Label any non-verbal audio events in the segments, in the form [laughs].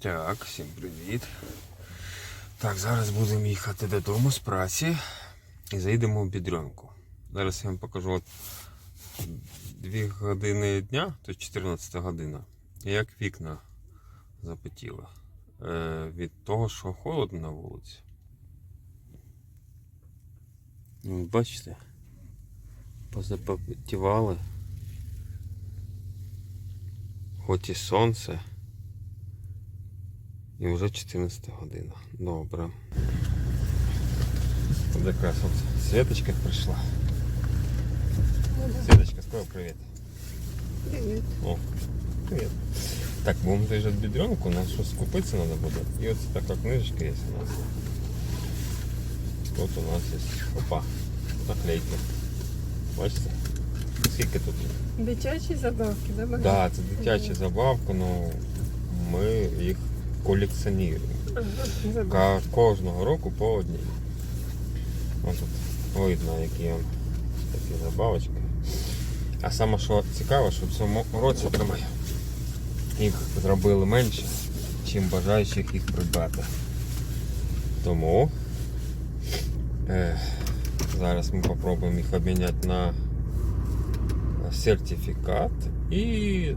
Так, всім привіт. Так, зараз будемо їхати додому з праці і заїдемо в бідрюнку. Зараз я вам покажу от 2 години дня, то 14 година. Як вікна запотіли. Е, від того, що холодно на вулиці. Ну, Бачите? Позапотівали. Хоч і сонце. І вже 14 година. Добре. Тут якраз от Светочка прийшла. Светочка, скоро привіт. Привет. О, привіт. Так, будемо заїжджати в бідренку, нам щось купитися треба буде. І ось така книжечка є у нас. Тут у нас є. Опа, наклейки. Бачите? Скільки тут? Дитячі забавки, да, Так, да, це дитячі забавки, але ми їх Ка- Кожного року по одній. Тут видно, які такі забавочки. А саме що цікаво, що в цьому році тримаю. Їх зробили менше, чим бажаючих їх придбати. Тому е, зараз ми спробуємо їх обміняти на сертифікат і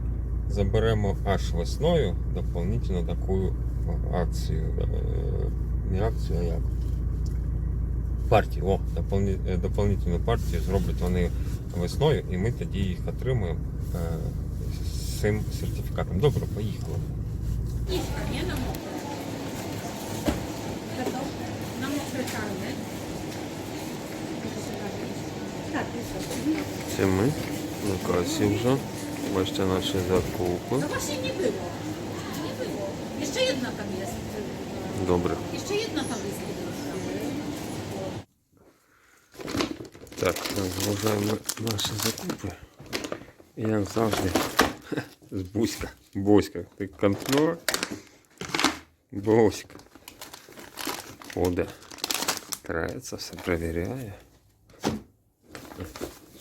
заберемо аж весною дополнительно таку акцію. Е, Не акцію, а як? Партію. О, е, дополнительну партію зроблять вони весною, і ми тоді їх отримаємо е, з цим сертифікатом. Добре, поїхали. Це ми на касі вже. Бачите наші закупи. No właśnie nie było. Nie było. Jeszcze jedna tam jest. Добре. Jeszcze jedna tam jest. Так, розгружаємо наші закупи. І як завжди. [laughs] З Буська. Буська. Ти контроль. Буська. Ходить. Крається, все перевіряє.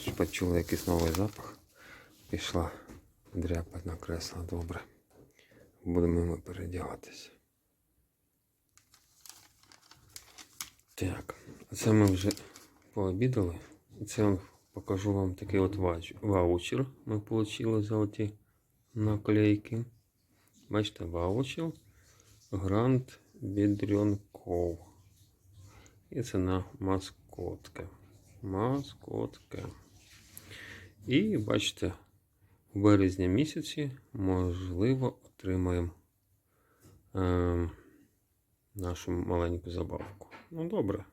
Що Почула якийсь новий запах. Пішла дряпати на кресло. Добре. Будемо ми передягатися. Так, це ми вже пообідали. Це я покажу вам такий от ваучер. Ми отримали за наклейки. Бачите, ваучер Гранд Бідрюнков. І це на маскотка. Маскотка. І бачите, в березні місяці, можливо, отримаємо е, нашу маленьку забавку. Ну, добре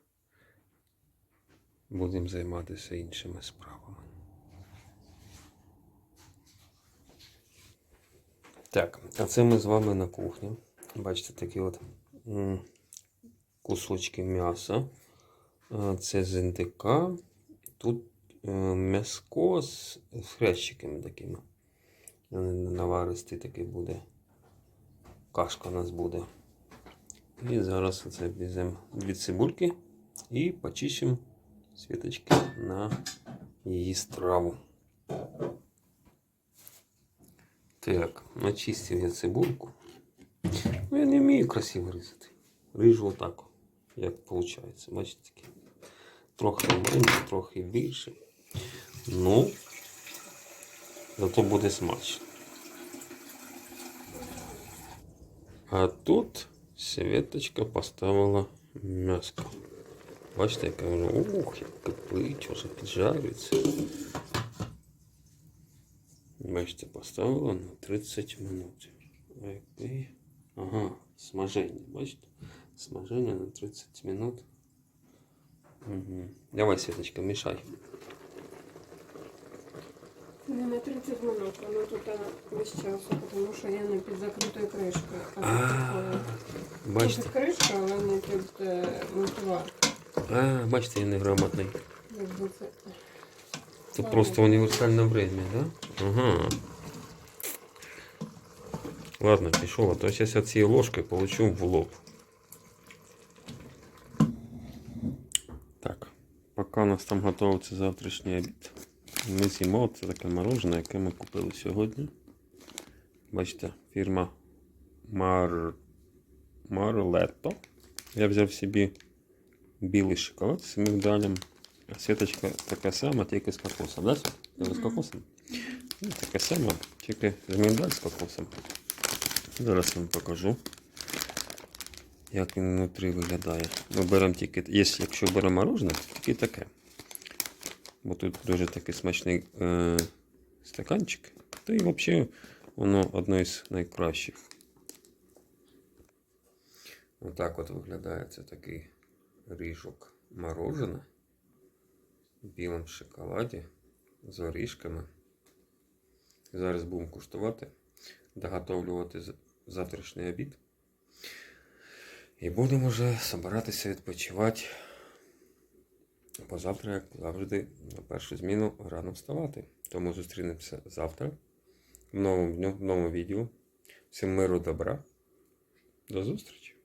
будемо займатися іншими справами. Так, а це ми з вами на кухні. Бачите, такі от кусочки м'яса. Це з індика. Тут е, м'яско з, з хрящиками такими. Він Наваристий такий буде. Кашка у нас буде. І зараз оце візьмемо дві цибульки і почищимо Світочки на її страву. Так, начистив я цибульку. Ну, я не вмію красиво різати. Ріжу отак, як виходить. Бачите. Трохи менше, трохи більше. Ну, зато буде смачно. А тут Светочка поставила м'яско. Бачите, яка воно, ух, як кипить, вже піджарюється. Бачите, поставила на 30 минут. А який? Ага, смаження, бачите? Смаження на 30 минут. Угу. Давай, Светочка, мішай. Не на 30 минут, воно тут весь час, тому що я не під закритою кришкою. А А, тут кришка, але не під е, мультивар. А, бачите, я неграмотний. Якби це. Це просто універсальне время, да? Ага. Ладно, пішов, а то зараз я цією ложкою получу в лоб. Так, поки у нас там готується завтрашній обід. Ми з'їмо це таке морожене, яке ми купили сьогодні. Бачите, фірма Мар... Марлетто. Я взяв собі білий шоколад з мигдалем. А сіточка така сама, тільки з кокосом. Да? Свят? З кокосом? Ну, така сама, тільки з мигдаль з кокосом. Зараз вам покажу, як він внутрі виглядає. Ми беремо тільки, якщо, беремо морожене, то тільки таке. Бо тут дуже такий смачний е, стаканчик. Та і взагалі воно одне з найкращих. Отак от виглядає це такий ріжок морожене в білому шоколаді з орішками. Зараз будемо куштувати, доготовлювати завтрашній обід. І будемо вже збиратися відпочивати. Бо завтра, як завжди, на першу зміну рано вставати. Тому зустрінемося завтра в новому дню, в новому відео. Всім миру, добра. До зустрічі!